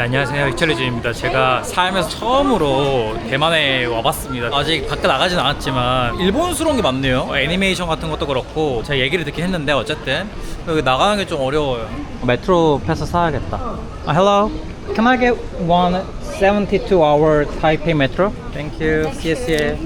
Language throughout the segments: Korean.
네, 안녕하세요. 이철리준입니다. 제가 살면서 처음으로 대만에 와봤습니다. 아직 밖에 나가진 않았지만 일본스러운 게 많네요. 어, 애니메이션 같은 것도 그렇고 제가 얘기를 듣긴 했는데 어쨌든 여기 나가는 게 좀 어려워요. 메트로 패스 사야겠다. 아, hello. Can I get one 72 hour Taipei metro? Thank you. CSA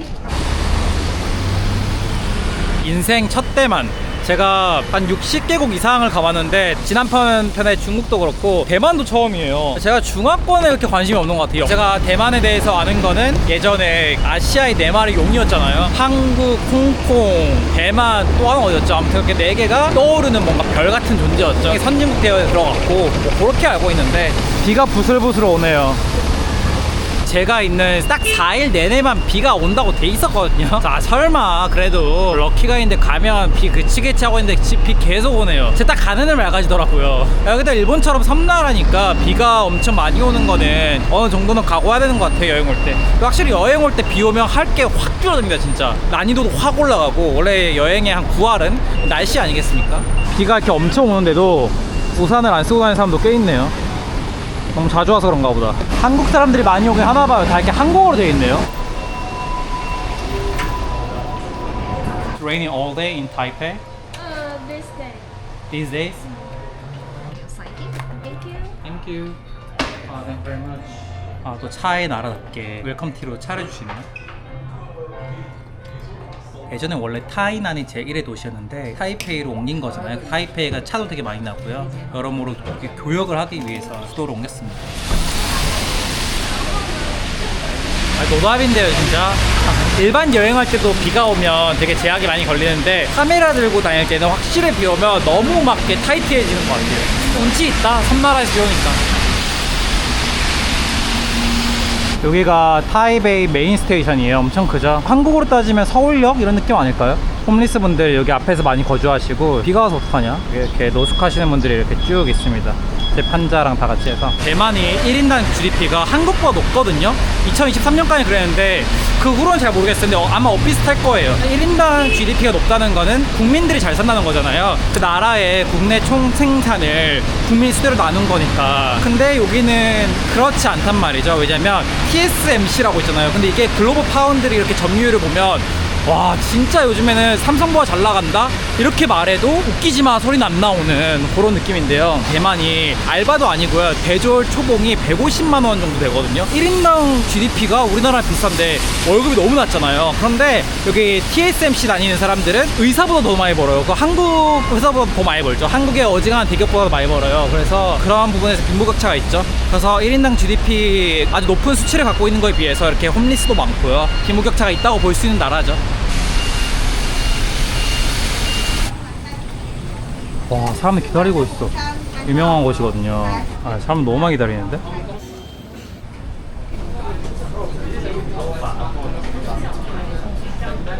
인생 첫 대만 제가 한 60개국 이상을 가봤는데 지난편 편에 중국도 그렇고 대만도 처음이에요. 제가 중화권에 그렇게 관심이 없는 것 같아요. 제가 대만에 대해서 아는 거는 예전에 아시아의 네 마리 용이었잖아요. 한국, 홍콩, 대만 또 하나 어디였죠? 아무튼 그렇게 네 개가 떠오르는 뭔가 별 같은 존재였죠. 선진국 대회에 들어갔고 뭐 그렇게 알고 있는데 비가 부슬부슬 오네요 제가 있는 딱 4일 내내만 비가 온다고 돼 있었거든요. 자, 설마 그래도 럭키가 있는데 가면 비 그치겠지 하고 있는데 지- 비 계속 오네요. 제가 딱 가는 날 맑아지더라고요. 야, 근데 일본처럼 섬나라니까 비가 엄청 많이 오는 거는 어느 정도는 각오해야 되는 것 같아요, 여행 올 때. 확실히 여행 올 때 비 오면 할 게 확 줄어듭니다, 진짜. 난이도도 확 올라가고, 원래 여행의 한 9할은 날씨 아니겠습니까? 비가 이렇게 엄청 오는데도 우산을 안 쓰고 다니는 사람도 꽤 있네요. 너무 자주 와서 그런가 보다. 한국 사람들이 많이 오긴 하나 봐요. 다 이렇게 한국어로 되어 있네요. It's raining all day in Taipei Uh, this day. these days. Thank you. Thank you. 아, thank you very much. 아, 또 차의 나라답게 웰컴티로 차려주시네요. 예전에 원래 타이난이 제1의 도시였는데 타이페이로 옮긴 거잖아요. 타이페이가 차도 되게 많이 나고요. 여러모로 교역을 하기 위해서 수도로 옮겼습니다. 아, 노답인데요, 진짜. 일반 여행할 때도 비가 오면 되게 제약이 많이 걸리는데 카메라 들고 다닐 때는 확실히 비 오면 너무 막 타이트해지는 것 같아요. 운치 있다. 섬나라에서 비 오니까. 여기가 타이베이 메인 스테이션이에요. 엄청 크죠? 한국으로 따지면 서울역 이런 느낌 아닐까요? 홈리스 분들 여기 앞에서 많이 거주하시고 비가 와서 어떡하냐? 이렇게 노숙하시는 분들이 이렇게 쭉 있습니다. 제 판자랑 다 같이 해서 대만이 1인당 GDP가 한국보다 높거든요. 2023년까지 그랬는데 그 후로는 잘 모르겠어요. 근데 어, 아마 엇비슷할 거예요. 1인당 GDP가 높다는 거는 국민들이 잘 산다는 거잖아요. 그 나라의 국내 총 생산을 국민 수대로 나눈 거니까. 근데 여기는 그렇지 않단 말이죠. 왜냐면 TSMC라고 있잖아요. 근데 이게 글로벌 파운드리 이렇게 점유율을 보면 와 진짜 요즘에는 삼성보다 잘 나간다? 이렇게 말해도 웃기지 마 소리는 안 나오는 그런 느낌인데요. 대만이 알바도 아니고요. 대졸 초봉이 150만 원 정도 되거든요. 1인당 GDP가 우리나라랑 비싼데 월급이 너무 낮잖아요. 그런데 여기 TSMC 다니는 사람들은 의사보다 더 많이 벌어요. 그 한국 회사보다 더 많이 벌죠. 한국의 어지간한 대기업보다 더 많이 벌어요. 그래서 그러한 부분에서 빈부격차가 있죠. 그래서 1인당 GDP 아주 높은 수치를 갖고 있는 거에 비해서 이렇게 홈리스도 많고요. 빈부격차가 있다고 볼 수 있는 나라죠 와 사람들 기다리고 있어 유명한 곳이거든요 아 사람 너무 많이 기다리는데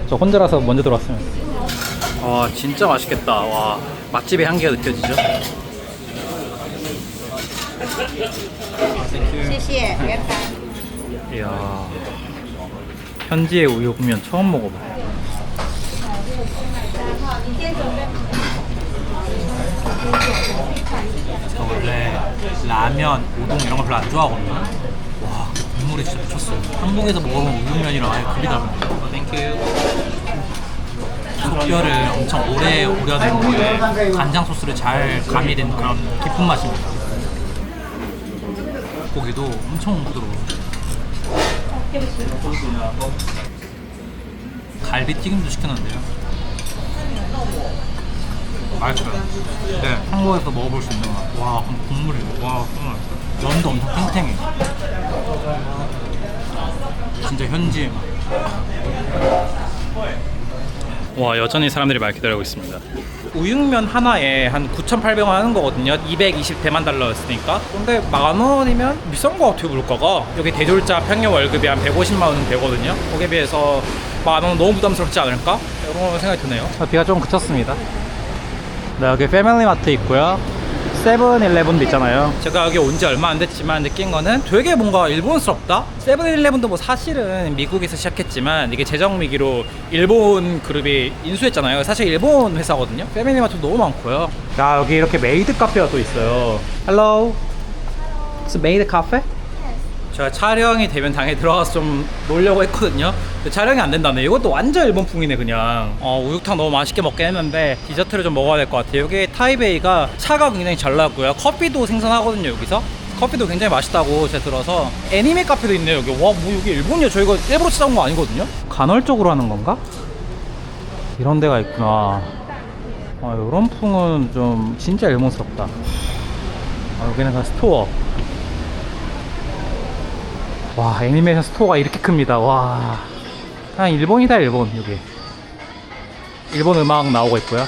저 혼자라서 먼저 들어왔어요 와 진짜 맛있겠다 와 맛집의 향기가 느껴지죠 谢谢，原盘。 이야 현지의 우육면 처음 먹어봐요 저 원래 라면, 우동 이런 거 별로 안 좋아하거든요. 와 국물이 진짜 미쳤어요. 한국에서 먹어본 우육면이랑 아예 급이 다릅니다 땡큐 육뼈를 엄청 오래 우려낸 거에 간장 소스를 잘 가미된 그런 깊은 맛입니다. 고기도 엄청 부드러워요. 갈비 튀김도 시켰는데요. 맛있어요. 네, 한국에서 먹어볼 수 있는 맛. 와, 그럼 국물이, 와, 정말. 면도 엄청 탱탱해. 진짜 현지의 맛. 와, 여전히 사람들이 많이 기다리고 있습니다. 우육면 하나에 한 9,800원 하는 거거든요. 220 대만 달러였으니까. 근데 만 원이면 비싼 거 같아요, 물가가. 여기 대졸자 평균 월급이 한 150만 원은 되거든요. 거기에 비해서 만 원은 너무 부담스럽지 않을까? 이런 생각이 드네요. 비가 좀 그쳤습니다. 네, 여기 패밀리 마트 있고요. 세븐일레븐도 있잖아요. 제가 여기 온 지 얼마 안 됐지만 느낀 거는 되게 뭔가 일본스럽다. 세븐일레븐도 뭐 사실은 미국에서 시작했지만 이게 재정미기로 일본 그룹이 인수했잖아요. 사실 일본 회사거든요. 패밀리마트 너무 많고요. 야 여기 이렇게 메이드 카페가 또 있어요. Hello. It's made cafe? 제가 촬영이 되면 당연히 들어가서 좀 놀려고 했거든요. 근데 촬영이 안 된다네. 이것도 완전 일본풍이네 그냥. 어, 우육탕 너무 맛있게 먹긴 했는데 디저트를 좀 먹어야 될 것 같아요. 여기 타이베이가 차가 굉장히 잘 나고요. 커피도 생산하거든요 여기서. 커피도 굉장히 맛있다고 제가 들어서 애니메 카페도 있네요 여기. 와, 뭐 여기 일본이야. 저희가 일부러 찾아온 거 아니거든요. 간헐적으로 하는 건가? 이런 데가 있구나. 아, 이런 풍은 좀 진짜 일본스럽다. 아, 여기는 그냥 스토어. 와 애니메이션 스토어가 이렇게 큽니다 와 그냥 일본이다 일본 여기 일본 음악 나오고 있고요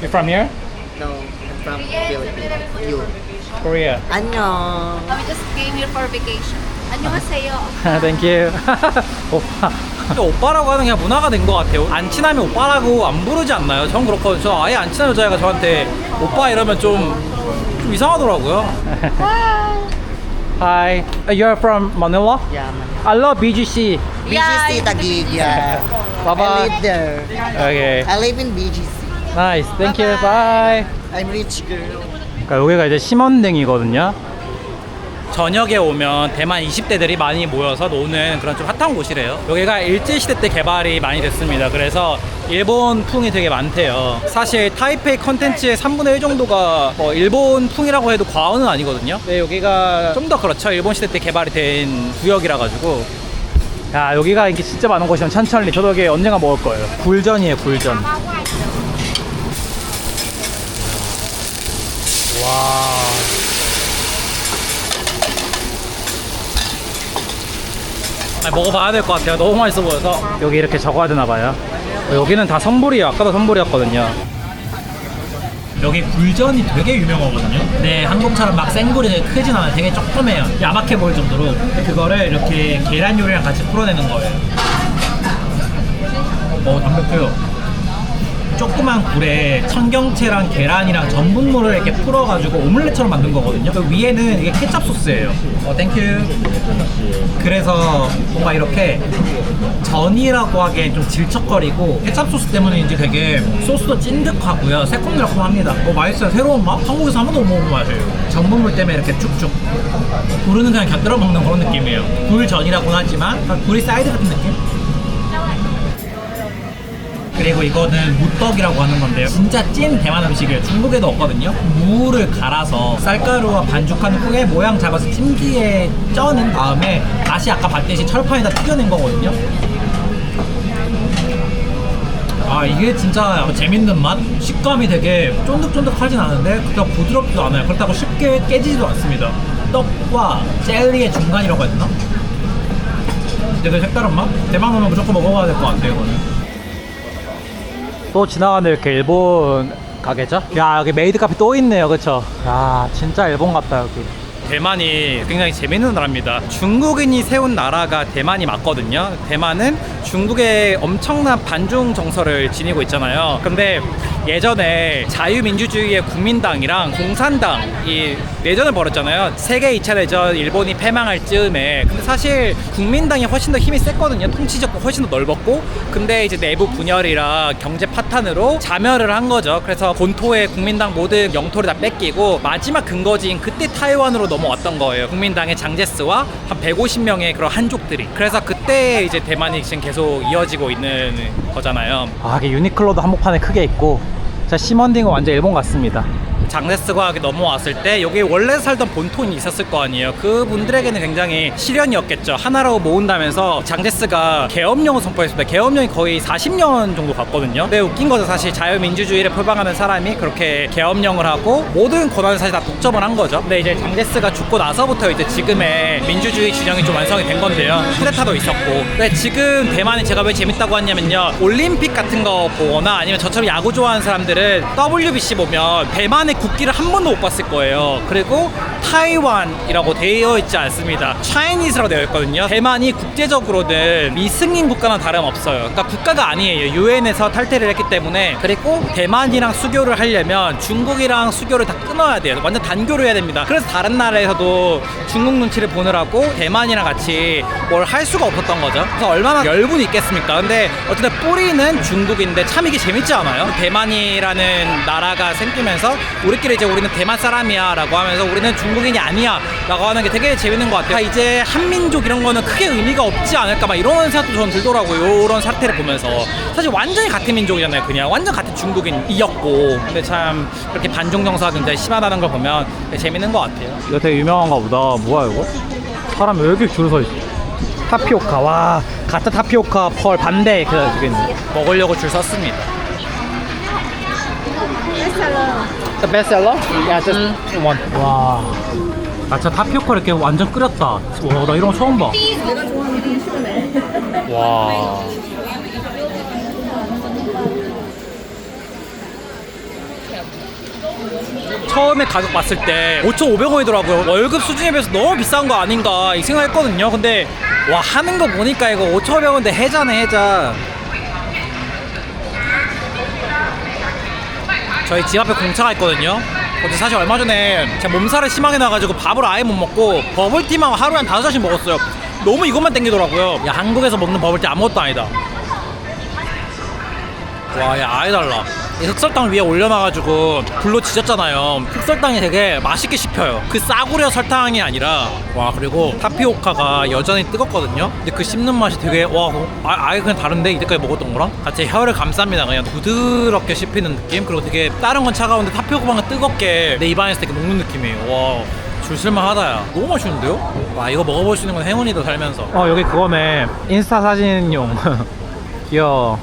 You from here? No, I'm from Philippines. You. Korea 안녕. We just came here for vacation. 안녕하세요. Thank you 오빠 오빠라고 하는 게 그냥 문화가 된 것 같아요 안 친하면 오빠라고 안 부르지 않나요? 전 그렇고 저 아예 안 친한 여자애가 저한테 오빠 이러면 좀, 좀 이상하더라고요 Hi You're from Manila? Yeah, man. I love BGC BGC Taguig, yeah. Bye-bye. I live there. Okay I live in BGC. Nice Thank you Bye I'm rich girl. 그러니까 여기가 이제 심원댕이거든요. 저녁에 오면 대만 20대들이 많이 모여서 노는 그런 좀 핫한 곳이래요. 여기가 일제시대 때 개발이 많이 됐습니다. 그래서 일본 풍이 되게 많대요. 사실 타이페이 컨텐츠의 3분의 1 정도가 뭐 일본 풍이라고 해도 과언은 아니거든요. 근데 여기가 좀 더 그렇죠. 일본 시대 때 개발이 된 구역이라 가지고. 야 여기가 인기 진짜 많은 곳이면 천천히 저도 여기 언젠가 먹을 거예요. 굴전이에요 굴전. 와. 아니, 먹어봐야 될 것 같아요. 너무 맛있어 보여서. 여기 이렇게 적어야 되나 봐요. 어, 여기는 다 선불이에요. 아까도 선불이었거든요. 여기 굴전이 되게 유명하거든요. 네, 한국처럼 막 생굴이 크진 않아요. 되게 조그매요. 야박해 보일 정도로. 그거를 이렇게 계란 요리랑 같이 풀어내는 거예요. 어, 담백해요. 조그만 굴에 청경채랑 계란이랑 전분물을 이렇게 풀어가지고 오믈렛처럼 만든 거거든요. 그 위에는 이게 케찹 소스예요. 어, 땡큐. 그래서 뭔가 이렇게 전이라고 하기엔 좀 질척거리고 케찹 소스 때문에 이제 되게 소스도 찐득하고요. 새콤달콤합니다. 어, 맛있어요. 새로운 맛? 한국에서 한 번도 못 먹어본 맛이에요. 전분물 때문에 이렇게 쭉쭉. 굴은 그냥 곁들여 먹는 그런 느낌이에요. 굴 전이라고는 하지만 그냥 굴이 사이드 같은 느낌? 그리고 이거는 무떡이라고 하는 건데요. 진짜 찐 대만 음식이에요. 중국에도 없거든요. 무를 갈아서 쌀가루와 반죽한 후에 모양 잡아서 찜기에 쪄낸 다음에 다시 아까 봤듯이 철판에다 튀겨낸 거거든요. 아 이게 진짜 재밌는 맛? 식감이 되게 쫀득쫀득하진 않은데 그렇다고 부드럽지도 않아요. 그렇다고 쉽게 깨지지도 않습니다. 떡과 젤리의 중간이라고 되나? 되게 색다른 맛? 대만 오면 무조건 먹어봐야 될 것 같아요 이거는. 또 지나가는 이렇게 일본 가게죠? 야 여기 메이드 카페 또 있네요 그쵸? 야 진짜 일본 같다 여기 대만이 굉장히 재밌는 나라입니다. 중국인이 세운 나라가 대만이 맞거든요. 대만은 중국의 엄청난 반중 정서를 지니고 있잖아요. 근데 예전에 자유민주주의의 국민당이랑 공산당이 내전을 벌였잖아요. 세계 2차 대전 일본이 패망할 즈음에. 근데 사실 국민당이 훨씬 더 힘이 셌거든요. 통치적도 훨씬 더 넓었고. 근데 이제 내부 분열이랑 경제 파탄으로 자멸을 한 거죠. 그래서 본토의 국민당 모든 영토를 다 뺏기고 마지막 근거지인 그때 타이완으로 넘어왔던 거예요. 국민당의 장제스와 한 150명의 그런 한족들이. 그래서 그때 이제 대만이 지금 계속 이어지고 있는 거잖아요. 아 이게 유니클로도 한복판에 크게 있고 자 시먼딩은 완전 일본 같습니다 장제스가 넘어왔을 때 여기 원래 살던 본톤이 있었을 거 아니에요. 그분들에게는 굉장히 시련이었겠죠. 하나로 모은다면서 장제스가 계엄령을 선포했습니다. 계엄령이 거의 40년 정도 갔거든요. 근데 웃긴 거죠. 사실 자유민주주의를 표방하는 사람이 그렇게 계엄령을 하고 모든 권한을 사실 다 독점을 한 거죠. 근데 이제 장제스가 죽고 나서부터 이제 지금의 민주주의 진영이 좀 완성이 된 건데요. 쿠데타도 있었고. 근데 지금 대만이 제가 왜 재밌다고 하냐면요. 올림픽 같은 거 보거나 아니면 저처럼 야구 좋아하는 사람들은 WBC 보면 대만의 국기를 한 번도 못 봤을 거예요. 그리고 타이완이라고 되어 있지 않습니다. 차이니스라고 되어 있거든요. 대만이 국제적으로는 미승인 국가는 다름없어요. 그러니까 국가가 아니에요. 유엔에서 탈퇴를 했기 때문에 그리고 대만이랑 수교를 하려면 중국이랑 수교를 다 끊어야 돼요. 완전 단교를 해야 됩니다. 그래서 다른 나라에서도 중국 눈치를 보느라고 대만이랑 같이 뭘 할 수가 없었던 거죠. 그래서 얼마나 열분이 있겠습니까? 근데 어쨌든 뿌리는 중국인데 참 이게 재밌지 않아요? 대만이라는 나라가 생기면서 우리끼리 이제 우리는 대만 사람이야 라고 하면서 우리는 중 국인이 아니야 라고 하는 게 되게 재밌는 것 같아요. 아, 이제 한민족 이런 거는 크게 의미가 없지 않을까 막 이런 생각도 저는 들더라고요. 이런 사태를 보면서. 사실 완전히 같은 민족이잖아요. 그냥 완전 같은 중국인이었고. 근데 참 이렇게 반종 정서가 굉장히 심하다는 걸 보면 되게 재밌는 것 같아요. 이거 되게 유명한가 보다. 뭐야 이거? 사람 왜 이렇게 줄을 서 있어? 타피오카 와 가짜 타피오카 펄 반대 그 있네. 먹으려고 줄 섰습니다. The best seller? Yeah, just one. 와. 가짜 타피오카 이렇게 완전 끓였다. 와, 나 이런 거 처음 봐. 와. 처음에 가격 봤을 때 5,500원이더라고요. 월급 수준에 비해서 너무 비싼 거 아닌가 이 생각했거든요. 근데 와 하는 거 보니까 이거 5,500원인데 해자네 해자. 저희 집 앞에 공차가 있거든요. 근데 사실 얼마 전에 제가 몸살을 심하게 나가지고 밥을 아예 못 먹고 버블티만 하루에 한 다섯 잔씩 먹었어요. 너무 이것만 땡기더라고요. 야 한국에서 먹는 버블티 아무것도 아니다. 와, 야, 아예 달라. 이 흑설탕 위에 올려놔가지고 불로 지졌잖아요. 흑설탕이 되게 맛있게 씹혀요. 그 싸구려 설탕이 아니라 와 그리고 타피오카가 여전히 뜨겁거든요. 근데 그 씹는 맛이 되게 와 아, 아예 그냥 다른데 이때까지 먹었던 거랑 같이 혀를 감쌉니다. 그냥 부드럽게 씹히는 느낌. 그리고 되게 다른 건 차가운데 타피오카만 뜨겁게 내 입안에서 되게 녹는 느낌이에요. 와. 줄쓸만 하다야 너무 맛있는데요? 와 이거 먹어볼 수 있는 건 행운이다 살면서 어 여기 그거네 인스타 사진용 귀여워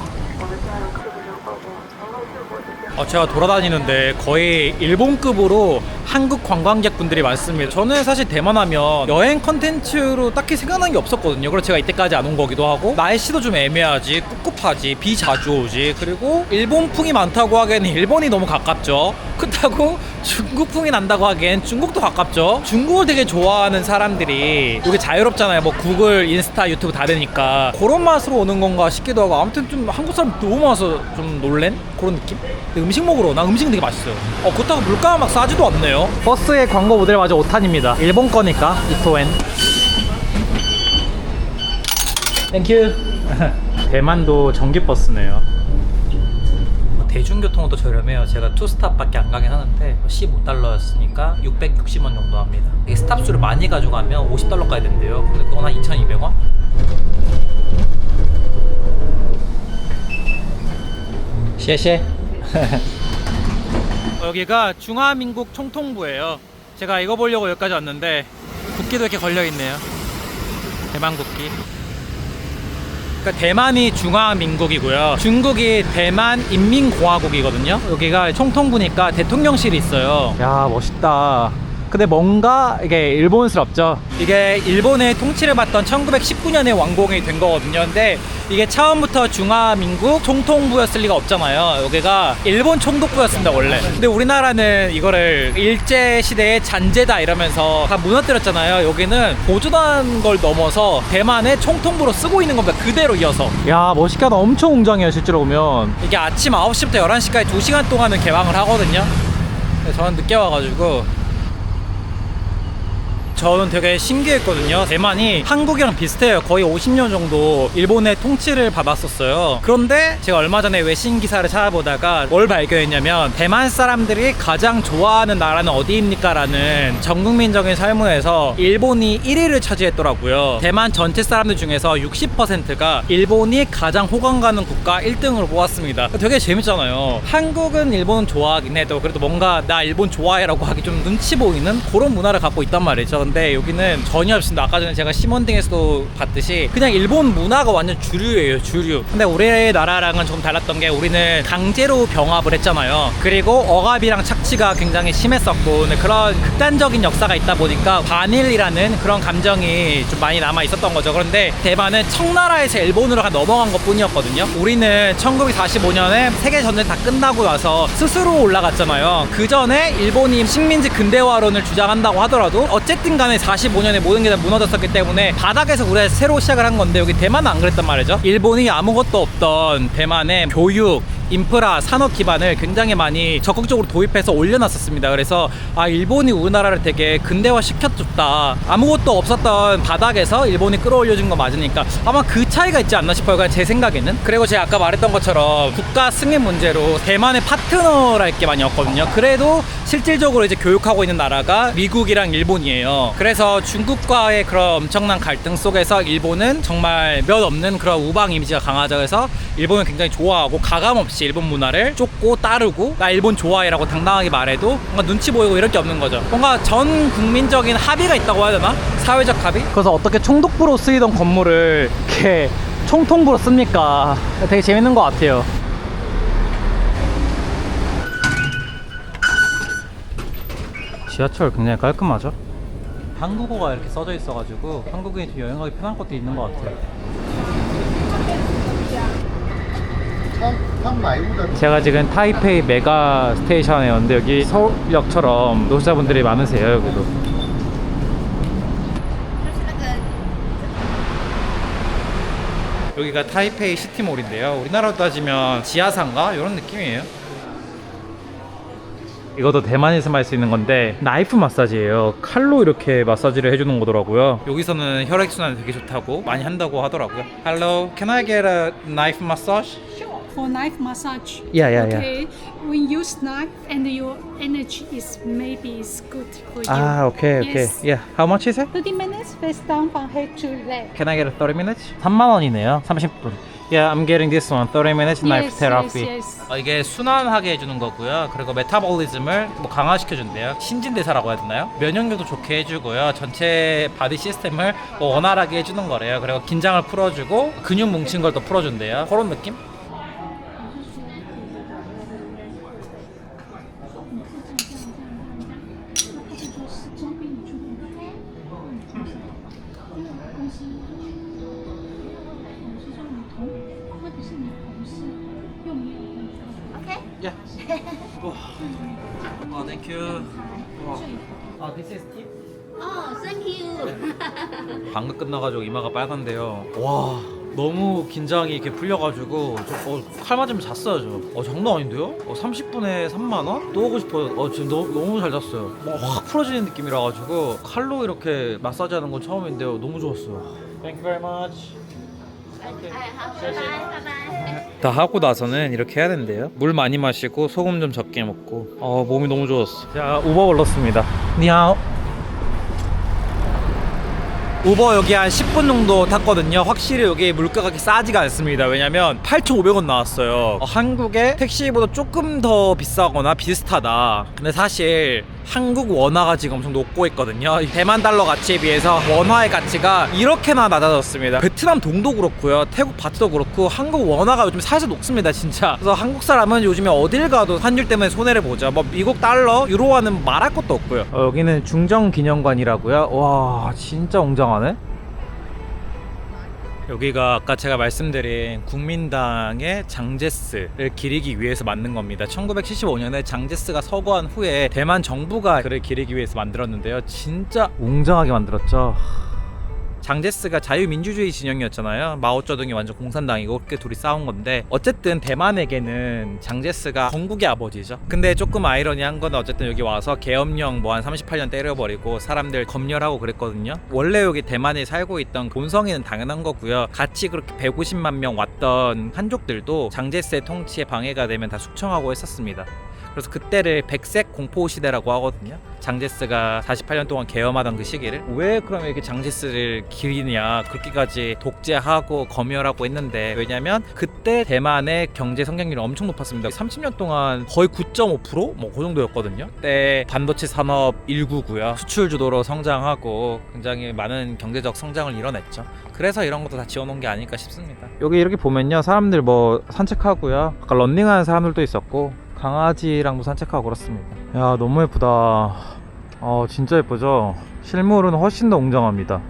어, 제가 돌아다니는데 거의 일본급으로 한국 관광객분들이 많습니다. 저는 사실 대만 하면 여행 컨텐츠로 딱히 생각난 게 없었거든요. 그래서 제가 이때까지 안 온 거기도 하고 날씨도 좀 애매하지, 꿉꿉하지, 비 자주 오지. 그리고 일본풍이 많다고 하기에는 일본이 너무 가깝죠. 그렇다고 중국풍이 난다고 하기엔 중국도 가깝죠. 중국을 되게 좋아하는 사람들이 여기 자유롭잖아요. 뭐 구글, 인스타, 유튜브 다 되니까 그런 맛으로 오는 건가 싶기도 하고 아무튼 좀 한국 사람 너무 많아서 좀 놀랜 그런 느낌? 음식 먹으러 나 음식 되게 맛있어요. 어 그렇다고 물가가 막 싸지도 않네요. 버스의 광고 모델 마저 5탄입니다. 일본 거니까 이토엔. 땡큐. 대만도 전기 버스네요. 대중교통은 또 저렴해요. 제가 투스탑밖에 안 가긴 하는데 15달러였으니까 660원 정도 합니다. 스탑수를 많이 가져가면 50달러까지 된대요. 근데 그건 한 2,200원?谢谢. 여기가 중화민국 총통부예요. 제가 이거 보려고 여기까지 왔는데 국기도 이렇게 걸려 있네요. 대만 국기. 그러니까 대만이 중화민국이고요. 중국이 대만 인민공화국이거든요. 여기가 총통부니까 대통령실이 있어요. 야 멋있다. 근데 뭔가 이게 일본스럽죠. 이게 일본의 통치를 받던 1919년에 완공이 된 거거든요. 근데 이게 처음부터 중화민국 총통부였을 리가 없잖아요. 여기가 일본 총독부였습니다, 원래. 근데 우리나라는 이거를 일제시대의 잔재다 이러면서 다 무너뜨렸잖아요. 여기는 보존한 걸 넘어서 대만의 총통부로 쓰고 있는 겁니다. 그대로 이어서. 야, 멋있게 나 엄청 웅장해요, 실제로 보면. 이게 아침 9시부터 11시까지 2시간 동안은 개방을 하거든요. 근데 저는 늦게 와가지고 저는 되게 신기했거든요. 대만이 한국이랑 비슷해요. 거의 50년 정도 일본의 통치를 받았었어요. 그런데 제가 얼마 전에 외신 기사를 찾아보다가 뭘 발견했냐면 대만 사람들이 가장 좋아하는 나라는 어디입니까? 라는 전국민적인 설문에서 일본이 1위를 차지했더라고요. 대만 전체 사람들 중에서 60%가 일본이 가장 호감 가는 국가 1등으로 뽑았습니다. 되게 재밌잖아요. 한국은 일본은 좋아하긴 해도 그래도 뭔가 나 일본 좋아해라고 하기 좀 눈치 보이는 그런 문화를 갖고 있단 말이죠. 그런데 여기는 전혀 없습니다. 아까 전에 제가 시몬딩에서도 봤듯이 그냥 일본 문화가 완전 주류예요, 주류. 근데 우리나라랑은 좀 달랐던 게 우리는 강제로 병합을 했잖아요. 그리고 억압이랑 착취가 굉장히 심했었고 그런 극단적인 역사가 있다 보니까 반일이라는 그런 감정이 좀 많이 남아 있었던 거죠. 그런데 대만은 청나라에서 일본으로 넘어간 것 뿐이었거든요. 우리는 1945년에 세계 전쟁 다 끝나고 나서 스스로 올라갔잖아요. 그 전에 일본이 식민지 근대화론을 주장한다고 하더라도 어쨌든 간에 45년에 모든 게 다 무너졌었기 때문에 바닥에서 우리가 새로 시작을 한 건데 여기 대만은 안 그랬단 말이죠. 일본이 아무것도 없던 대만의 교육, 인프라, 산업 기반을 굉장히 많이 적극적으로 도입해서 올려놨었습니다. 그래서 아 일본이 우리나라를 되게 근대화 시켜줬다. 아무것도 없었던 바닥에서 일본이 끌어올려준 거 맞으니까 아마 그 차이가 있지 않나 싶어요. 그냥 제 생각에는. 그리고 제가 아까 말했던 것처럼 국가 승인 문제로 대만의 파트너랄 게 많이 없거든요. 그래도 실질적으로 이제 교육하고 있는 나라가 미국이랑 일본이에요. 그래서 중국과의 그런 엄청난 갈등 속에서 일본은 정말 몇 없는 그런 우방 이미지가 강하죠. 그래서 일본을 굉장히 좋아하고 가감 없이 일본 문화를 쫓고 따르고 나 일본 좋아해라고 당당하게 말해도 뭔가 눈치 보이고 이럴 게 없는 거죠. 뭔가 전 국민적인 합의가 있다고 해야 되나? 사회적 합의? 그래서 어떻게 총독부로 쓰이던 건물을 이렇게 총통부로 씁니까? 되게 재밌는 것 같아요. 지하철 굉장히 깔끔하죠? 한국어가 이렇게 써져 있어가지고 한국에 좀 여행하기 편한 것도 있는 것 같아요. 제가 지금 타이페이 메가 스테이션에 왔는데 여기 서울역처럼 노숙자분들이 많으세요 여기도. 여기가 타이페이 시티몰인데요. 우리나라로 따지면 지하상가 이런 느낌이에요. 이것도 대만에서만 할 수 있는 건데 나이프 마사지예요. 칼로 이렇게 마사지를 해주는 거더라고요. 여기서는 혈액 순환이 되게 좋다고 많이 한다고 하더라고요. Hello, can I get a knife massage? For knife massage. Yeah, yeah, yeah. okay. When you use knife and your energy is maybe is good for you. Ah, okay, okay. Yes. Yeah, how much is it? 30 minutes face down from head to leg. Can I get a 30 minutes? 3만 원이네요. 30분. Yeah, I'm getting this one. 30 minutes knife yes, therapy. yes, yes. 어, 이게 순환하게 해주는 거고요. 그리고 메타볼리즘을 뭐 강화시켜 준대요. 신진대사라고 해야 되나요? 면역력도 좋게 해주고요. 전체 바디 시스템을 뭐 원활하게 해주는 거래요. 그리고 긴장을 풀어주고 근육 뭉친 걸 또 풀어준대요. 그런 느낌? 방금 끝나가지고 이마가 빨간데요. 와 너무 긴장이 이렇게 풀려가지고 저, 어, 칼 맞으면 잤어요 저. 어 장난 아닌데요? 어, 30분에 3만 원? 또 오고 싶어요. 어 지금 너무, 너무 잘 잤어요. 뭐, 확 풀어지는 느낌이라 가지고 칼로 이렇게 마사지하는 건 처음인데요. 너무 좋았어요. Thank you very much. 다 하고 나서는 이렇게 해야 된대요. 물 많이 마시고 소금 좀 적게 먹고. 어 몸이 너무 좋았어. 자 우버 불렀습니다. 니하오. 우버 여기 한 10분 정도 탔거든요. 확실히 여기 물가가 싸지가 않습니다. 왜냐면 8,500원 나왔어요. 어, 한국의 택시보다 조금 더 비싸거나 비슷하다. 근데 사실 한국 원화가 지금 엄청 높고 있거든요. 이 대만 달러 가치에 비해서 원화의 가치가 이렇게나 낮아졌습니다. 베트남 동도 그렇고요. 태국 바트도 그렇고 한국 원화가 요즘 살짝 높습니다, 진짜. 그래서 한국 사람은 요즘에 어딜 가도 환율 때문에 손해를 보죠. 뭐 미국 달러, 유로화는 말할 것도 없고요. 어, 여기는 중정기념관이라고요. 와, 진짜 웅장하네. 여기가 아까 제가 말씀드린 국민당의 장제스를 기리기 위해서 만든 겁니다. 1975년에 장제스가 서거한 후에 대만 정부가 그를 기리기 위해서 만들었는데요. 진짜 웅장하게 만들었죠. 장제스가 자유민주주의 진영이었잖아요. 마오쩌둥이 완전 공산당이고 그렇게 둘이 싸운 건데 어쨌든 대만에게는 장제스가 건국의 아버지죠. 근데 조금 아이러니한 건 어쨌든 여기 와서 계엄령 뭐 한 38년 때려버리고 사람들 검열하고 그랬거든요. 원래 여기 대만에 살고 있던 본성에는 당연한 거고요. 같이 그렇게 150만 명 왔던 한족들도 장제스의 통치에 방해가 되면 다 숙청하고 했었습니다. 그래서 그때를 백색 공포 시대라고 하거든요. 장제스가 48년 동안 계엄하던 그 시기를. 왜 그러면 이렇게 장제스를 기리냐 그렇게까지 독재하고 검열하고 했는데 왜냐면 그때 대만의 경제 성장률이 엄청 높았습니다. 30년 동안 거의 9.5%뭐 그 정도였거든요. 그때 반도체 산업 1구고요 수출 주도로 성장하고 굉장히 많은 경제적 성장을 이뤄냈죠. 그래서 이런 것도 다 지어놓은 게 아닐까 싶습니다. 여기 이렇게 보면요. 사람들 뭐 산책하고요. 아까 런닝하는 사람들도 있었고 강아지랑도 산책하고 그렇습니다. 야 너무 예쁘다. 어 진짜 예쁘죠? 실물은 훨씬 더 웅장합니다.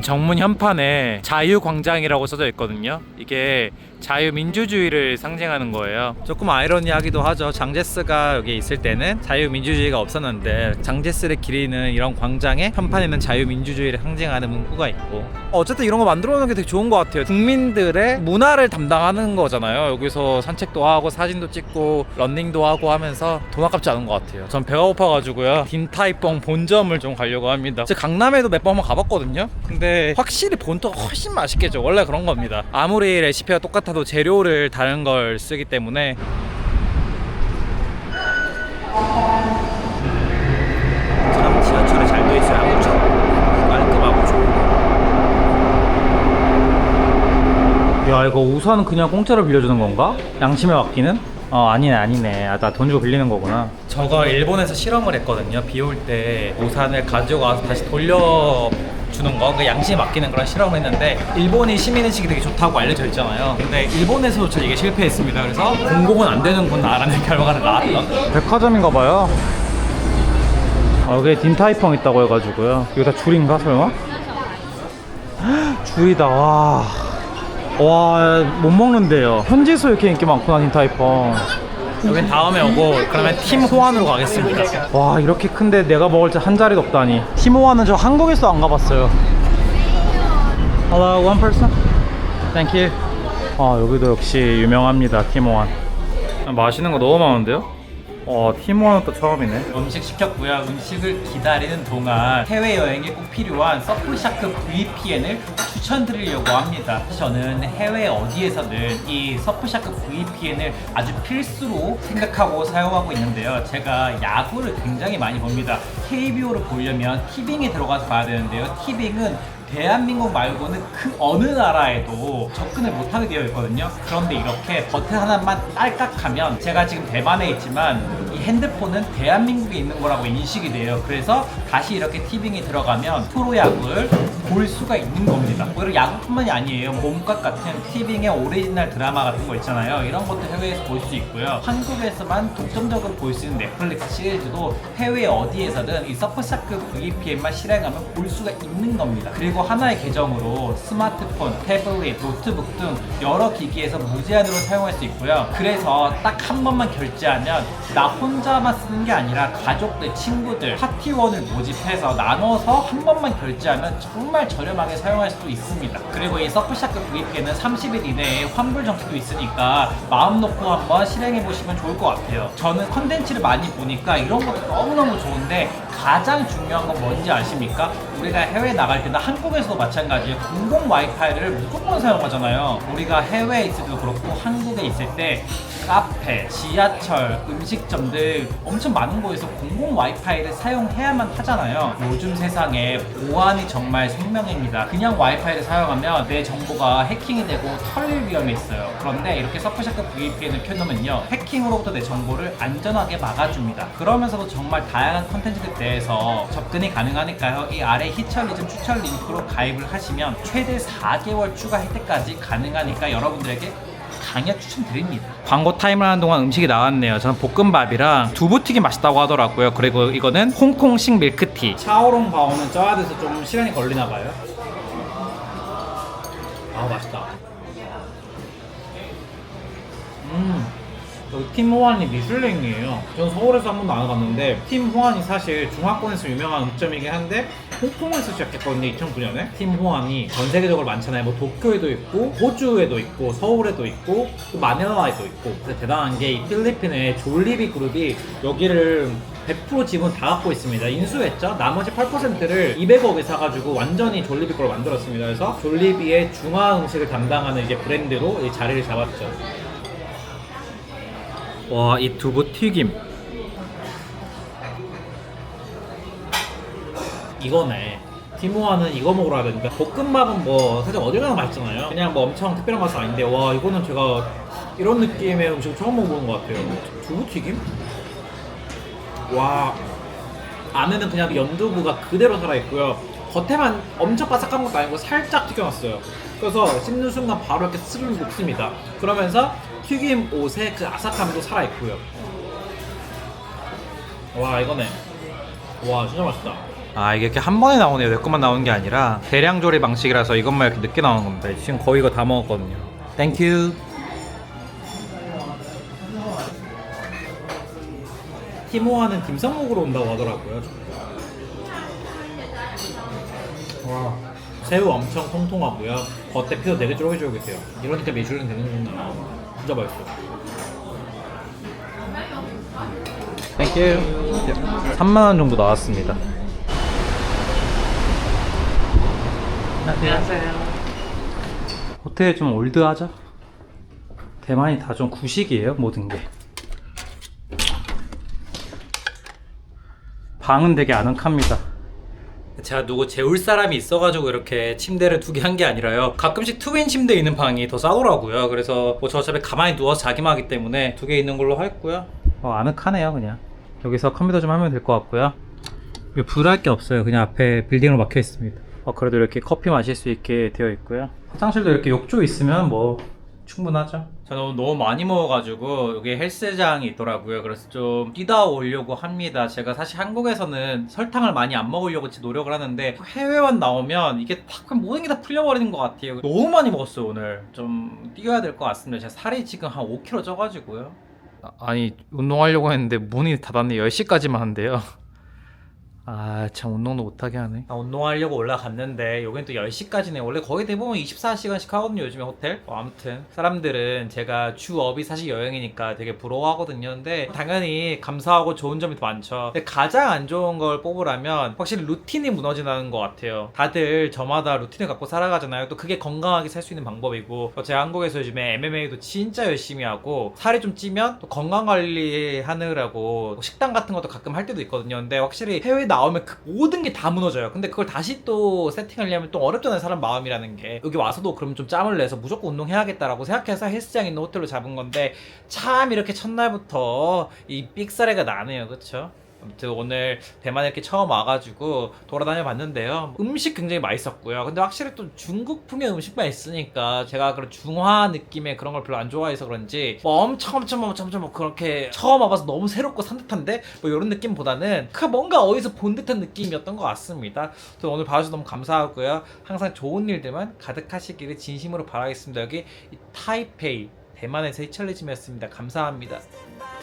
정문 현판에 자유광장이라고 써져 있거든요. 이게 자유민주주의를 상징하는 거예요. 조금 아이러니하기도 하죠. 장제스가 여기 있을 때는 자유민주주의가 없었는데 장제스를 기리는 이런 광장에 현판에는 자유민주주의를 상징하는 문구가 있고 어쨌든 이런 거 만들어 놓는 게 되게 좋은 것 같아요. 국민들의 문화를 담당하는 거잖아요. 여기서 산책도 하고 사진도 찍고 런닝도 하고 하면서 돈 아깝지 않은 것 같아요. 전 배가 고파가지고요. 딘타이펑 본점을 좀 가려고 합니다. 제가 강남에도 몇 번 한번 가봤거든요. 근데 확실히 본토가 훨씬 맛있겠죠. 원래 그런 겁니다. 아무리 레시피가 똑같 아도 재료를 다른 걸 쓰기 때문에 참 지하철에 잘돼 있어요. 한국처럼 깔끔하고 좋은. 야 이거 우산은 그냥 공짜로 빌려주는 건가? 양심에 맡기는? 어 아니네 아니네 아, 나 돈 주고 빌리는 거구나 저거 일본에서 실험을 했거든요 비 올 때 우산을 가지고 와서 다시 돌려 주는 거, 그 양심에 맡기는 그런 실험을 했는데 일본이 시민의식이 되게 좋다고 알려져 있잖아요. 근데 일본에서조차 이게 실패했습니다. 그래서 공공은 안 되는구나라는 결과가 나왔던. 백화점인가 봐요. 아, 여기 딘타이펑 있다고 해가지고요. 이거 다 줄인가 설마? 줄이다 와. 와, 못 먹는데요. 현지에서 이렇게 인기 많구나, 딘타이펑. 여긴 다음에 오고, 그러면 팀 호환으로 가겠습니다. 와, 이렇게 큰데 내가 먹을 때한 자리도 없다니. 팀 호환은 저 한국에서 안 가봤어요. Hello, one person? Thank you. 아, 여기도 역시 유명합니다, 팀 호환. 맛있는 거 너무 많은데요? 어, 팀원은 또 처음이네. 음식 시켰고요. 음식을 기다리는 동안 해외 여행에 꼭 필요한 서프샤크 VPN을 추천드리려고 합니다. 저는 해외 어디에서든 이 서프샤크 VPN을 아주 필수로 생각하고 사용하고 있는데요. 제가 야구를 굉장히 많이 봅니다. KBO를 보려면 티빙에 들어가서 봐야 되는데요. 티빙은 대한민국 말고는 그 어느 나라에도 접근을 못하게 되어 있거든요. 그런데 이렇게 버튼 하나만 딸깍 하면 제가 지금 대만에 있지만 이 핸드폰은 대한민국에 있는 거라고 인식이 돼요. 그래서 다시 이렇게 티빙에 들어가면 프로야구를 볼 수가 있는 겁니다. 오히려 야구뿐만이 아니에요. 몸값 같은 티빙의 오리지널 드라마 같은 거 있잖아요. 이런 것도 해외에서 볼 수 있고요. 한국에서만 독점적으로 볼 수 있는 넷플릭스 시리즈도 해외 어디에서든 이 서프샤크 VPN만 실행하면 볼 수가 있는 겁니다. 그리고 하나의 계정으로 스마트폰, 태블릿, 노트북 등 여러 기기에서 무제한으로 사용할 수 있고요. 그래서 딱 한 번만 결제하면 나 혼자만 쓰는 게 아니라 가족들, 친구들, 파티원을 모집해서 나눠서 한 번만 결제하면 정말 저렴하게 사용할 수도 있습니다. 그리고 이 서프샤크 VPN은 30일 이내에 환불 정책도 있으니까 마음 놓고 한번 실행해 보시면 좋을 것 같아요. 저는 컨텐츠를 많이 보니까 이런 것도 너무너무 좋은데 가장 중요한 건 뭔지 아십니까? 우리가 해외 나갈 때나 한국에서도 마찬가지예요. 공공 와이파이를 무조건 사용하잖아요. 우리가 해외에 있을 때도 그렇고 한국에 있을 때 카페, 지하철, 음식점들 엄청 많은 곳에서 공공 와이파이를 사용해야만 하잖아요. 요즘 세상에 보안이 정말 생명입니다. 그냥 와이파이를 사용하면 내 정보가 해킹이 되고 털릴 위험이 있어요. 그런데 이렇게 서프샤크 VPN을 켜놓으면요. 해킹으로부터 내 정보를 안전하게 막아줍니다. 그러면서도 정말 다양한 컨텐츠에 대해서 접근이 가능하니까요. 이 아래 히처리즘 추천 링크로 가입을 하시면 최대 4개월 추가 혜택까지 가능하니까 여러분들에게 강력 추천드립니다. 광고 타임을 하는 동안 음식이 나왔네요. 저는 볶음밥이랑 두부튀김 맛있다고 하더라고요. 그리고 이거는 홍콩식 밀크티. 차오롱 바오는 쪄야 돼서 좀 시간이 걸리나 봐요. 아 맛있다. 음. 여기 팀 호환이 미슐랭이에요. 전 서울에서 한 번도 안 가봤는데 팀 호환이 사실 중화권에서 유명한 음점이긴 한데 홍콩에서 시작했거든요. 2009년에 팀 호환이 전 세계적으로 많잖아요. 뭐 도쿄에도 있고 호주에도 있고 서울에도 있고 또 마닐라에도 있고 그래서 대단한 게 이 필리핀의 졸리비 그룹이 여기를 100% 지분 다 갖고 있습니다. 인수했죠. 나머지 8%를 200억에 사가지고 완전히 졸리비 거로 만들었습니다. 그래서 졸리비의 중화 음식을 담당하는 이제 브랜드로 이 자리를 잡았죠. 와, 이 두부 튀김. 이거네. 티모아는 이거 먹으러 가야 되니까 볶음밥은 뭐 사실 어딜 가나 맛있잖아요. 그냥 뭐 엄청 특별한 맛은 아닌데 와 이거는 제가 이런 느낌의 음식 처음 먹어보는 것 같아요. 두부 튀김? 와 안에는 그냥 연두부가 그대로 살아있고요. 겉에만 엄청 바삭한 것도 아니고 살짝 튀겨놨어요. 그래서 씹는 순간 바로 이렇게 스르르 녹습니다. 그러면서 튀김 옷의 그 아삭함도 살아있고요. 와 이거네. 와 진짜 맛있다. 아 이게 이렇게 한 번에 나오네요. 내 것만 나오는 게 아니라 대량 조리 방식이라서 이것만 이렇게 늦게 나오는 겁니다. 지금 거의 이거 다 먹었거든요. 땡큐. 티모아는 김성 먹으러 온다고 하더라고요. 와 새우 엄청 통통하고요. 겉에 피도 되게 쫄깃쫄깃해요. 이러니까 미슐랭 되는구나. 진짜 맛있어. 땡큐. 3만 원 정도 나왔습니다. 안녕하세요. 호텔 좀 올드하죠? 대만이 다 좀 구식이에요, 모든 게. 방은 되게 아늑합니다. 제가 누구 재울 사람이 있어가지고 이렇게 침대를 두 개 한 게 아니라요. 가끔씩 트윈 침대 있는 방이 더 싸더라고요. 그래서 뭐 저 어차피 가만히 누워서 자기만 하기 때문에 두 개 있는 걸로 했고요. 어, 아늑하네요, 그냥. 여기서 컴퓨터 좀 하면 될 것 같고요. 불할 게 없어요. 그냥 앞에 빌딩으로 막혀 있습니다. 어, 그래도 이렇게 커피 마실 수 있게 되어 있고요. 화장실도 이렇게 욕조 있으면 뭐 충분하죠. 저는 너무 많이 먹어가지고 여기 헬스장이 있더라고요. 그래서 좀 뛰다 오려고 합니다. 제가 사실 한국에서는 설탕을 많이 안 먹으려고 노력을 하는데 해외만 나오면 이게 다 그냥 모든 게 다 풀려버리는 것 같아요. 너무 많이 먹었어요 오늘. 좀 뛰어야 될 것 같습니다. 제가 살이 지금 한 5kg 쪄가지고요. 아니 운동하려고 했는데 문이 닫았네 10시까지만 한대요 아 참 운동도 못하게 하네. 아, 운동하려고 올라갔는데 여긴 또 10시까지네. 원래 거의 대부분 24시간씩 하거든요 요즘에 호텔. 뭐 아무튼 사람들은 제가 주업이 사실 여행이니까 되게 부러워하거든요. 근데 당연히 감사하고 좋은 점이 더 많죠. 근데 가장 안 좋은 걸 뽑으라면 확실히 루틴이 무너진다는 것 같아요. 다들 저마다 루틴을 갖고 살아가잖아요. 또 그게 건강하게 살 수 있는 방법이고. 또 제가 한국에서 요즘에 MMA도 진짜 열심히 하고 살이 좀 찌면 또 건강 관리 하느라고 식단 같은 것도 가끔 할 때도 있거든요. 근데 확실히 해외 나 오면 그 모든 게 다 무너져요. 근데 그걸 다시 또 세팅하려면 또 어렵잖아요 사람 마음이라는 게. 여기 와서도 그럼 좀 짬을 내서 무조건 운동해야겠다라고 생각해서 헬스장 있는 호텔로 잡은 건데 참 이렇게 첫날부터 이 삑사리가 나네요. 그쵸? 아무튼 오늘 대만에 이렇게 처음 와가지고 돌아다녀 봤는데요. 음식 굉장히 맛있었고요. 근데 확실히 또 중국풍의 음식만 있으니까 제가 그런 중화 느낌의 그런 걸 별로 안 좋아해서 그런지 뭐 엄청 엄청 엄청 엄청 뭐 그렇게 처음 와봐서 너무 새롭고 산뜻한데 뭐 이런 느낌보다는 그 뭔가 어디서 본 듯한 느낌이었던 것 같습니다. 또 오늘 봐주셔서 너무 감사하고요. 항상 좋은 일들만 가득하시기를 진심으로 바라겠습니다. 여기 이 타이페이 대만에서 이철리즘이었습니다. 감사합니다.